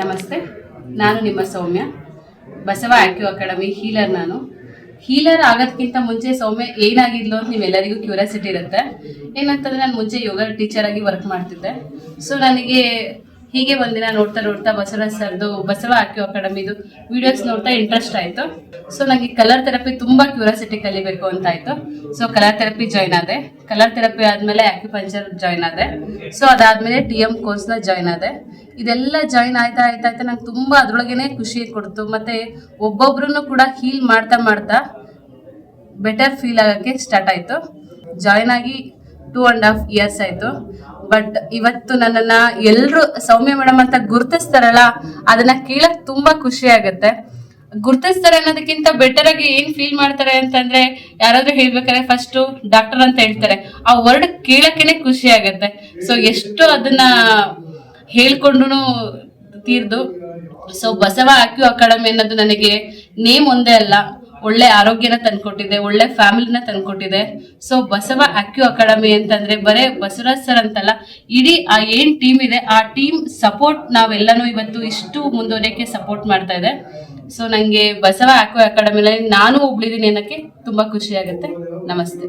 ನಮಸ್ತೆ, ನಾನು ನಿಮ್ಮ Soumya. Basava acu academy, healer ನಾನು. ಹೀಲರ್ ಆಗೋದಕ್ಕಿಂತ ಮುಂಚೆ ಸೌಮ್ಯ ಏನಾಗಿದ್ಲು ಅಂತ ನೀವೆಲ್ಲರಿಗೂ ಕ್ಯೂರಿಯಾಸಿಟಿ ಇರುತ್ತೆ. ಏನಂತಂದ್ರೆ, ನಾನು ಮುಂಚೆ ಯೋಗ ಟೀಚರ್ ಆಗಿ ವರ್ಕ್ ಮಾಡ್ತಿದ್ದೆ. ಸೊ ನನಗೆ ಹೀಗೆ ಒಂದಿನ ನೋಡ್ತಾ ನೋಡ್ತಾ ಬಸವ ಸರ್ದು ಬಸವ ಆಕ್ಯೂ ಅಕಾಡೆಮಿದು ವಿಡಿಯೋಸ್ ನೋಡ್ತಾ ಇಂಟ್ರೆಸ್ಟ್ ಆಯಿತು. ಸೊ ನನಗೆ ಕಲರ್ ಥೆರಪಿ ತುಂಬ ಕ್ಯೂರಿಯಾಸಿಟಿ ಕಲಿಬೇಕು ಅಂತ ಆಯ್ತು ಸೊ ಕಲರ್ ಥೆರಪಿ ಜಾಯ್ನ್ ಆದೆ. ಕಲರ್ ಥೆರಪಿ ಆದಮೇಲೆ ಆಕ್ಯುಪಂಚರ್ ಜಾಯ್ನ್ ಆದೆ. ಸೊ ಅದಾದ್ಮೇಲೆ ಟಿ ಎಂ ಕೋರ್ಸ್ನ ಜಾಯ್ನ್ ಆದೆ. ಇದೆಲ್ಲ ಜಾಯ್ನ್ ಆಯ್ತಾ ಆಯ್ತಾ ಆಯ್ತಾ ನಂಗೆ ತುಂಬ ಅದ್ರೊಳಗೇನೆ ಖುಷಿ ಕೊಡ್ತು. ಮತ್ತೆ ಒಬ್ಬೊಬ್ರು ಕೂಡ ಹೀಲ್ ಮಾಡ್ತಾ ಮಾಡ್ತಾ ಬೆಟರ್ ಫೀಲ್ ಆಗೋಕ್ಕೆ ಸ್ಟಾರ್ಟ್ ಆಯಿತು. ಜಾಯ್ನ್ ಆಗಿ ಟೂ ಆ್ಯಂಡ್ ಹಾಫ್ ಇಯರ್ಸ್ ಆಯಿತು. ಬಟ್ ಇವತ್ತು ನನ್ನನ್ನ ಎಲ್ಲರೂ ಸೌಮ್ಯ ಮೇಡಮ್ ಅಂತ ಗುರ್ತಿಸ್ತಾರಲ್ಲ, ಅದನ್ನ ಕೇಳಕ್ ತುಂಬಾ ಖುಷಿ ಆಗುತ್ತೆ. ಗುರ್ತಿಸ್ತಾರೆ ಅನ್ನೋದಕ್ಕಿಂತ ಬೆಟರ್ ಆಗಿ ಏನ್ ಫೀಲ್ ಮಾಡ್ತಾರೆ ಅಂತಂದ್ರೆ, ಯಾರಾದ್ರೂ ಹೇಳ್ಬೇಕಾದ್ರೆ ಫಸ್ಟ್ ಡಾಕ್ಟರ್ ಅಂತ ಹೇಳ್ತಾರೆ. ಆ ವರ್ಡ್ ಕೇಳಕ್ಕೇನೆ ಖುಷಿ ಆಗುತ್ತೆ. ಸೊ ಎಷ್ಟು ಅದನ್ನ ಹೇಳ್ಕೊಂಡು ತೀರ್ದು. ಸೊ ಬಸವ ಆಕ್ಯೂ ಅಕಾಡೆಮಿ ಅನ್ನೋದು ನನಗೆ ನೇಮ್ ಒಂದೇ ಅಲ್ಲ. ಒಳ್ಳೆ ಆರೋಗ್ಯನ ತಂದ್ಕೊಟ್ಟಿದೆ, ಒಳ್ಳೆ ಫ್ಯಾಮಿಲಿನ ತಂದ್ಕೊಟ್ಟಿದೆ. ಸೊ ಬಸವ ಅಕ್ಯೂ ಅಕಾಡೆಮಿ ಅಂತಂದ್ರೆ ಬರೇ ಬಸವರಾಜ್ ಸರ್ ಅಂತಲ್ಲ, ಇಡೀ ಆ ಏನ್ ಟೀಮ್ ಇದೆ, ಆ ಟೀಮ್ ಸಪೋರ್ಟ್ ನಾವೆಲ್ಲನೂ ಇವತ್ತು ಇಷ್ಟು ಮುಂದುವರಿಯಕ್ಕೆ ಸಪೋರ್ಟ್ ಮಾಡ್ತಾ ಇದೆ. ಸೊ ನನಗೆ ಬಸವ ಅಕ್ಯೂ ಅಕಾಡೆಮಿನಲ್ಲಿ ನಾನು ಒಬ್ಳಿದ್ದೀನಿ ಅನ್ನೋಕ್ಕೆ ತುಂಬಾ ಖುಷಿ ಆಗುತ್ತೆ. ನಮಸ್ತೆ.